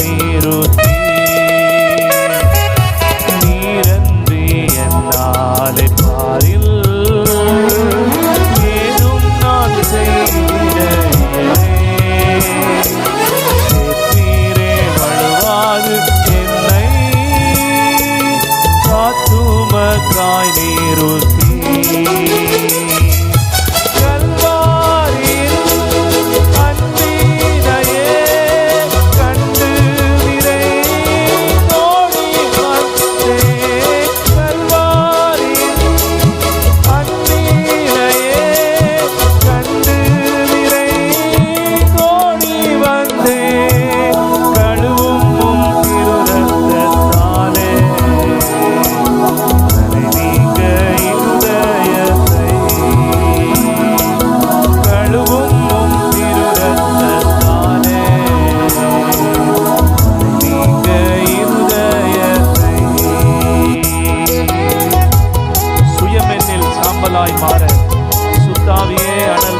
நீரூற்றி நீரன்றி என்னாலே பாரில். ஏதும் நான் செய்கிற நீரே வழுவாது என்னை காத்துமக்காய் சுயமென்னில் மாற சுத்தாவியே அனல்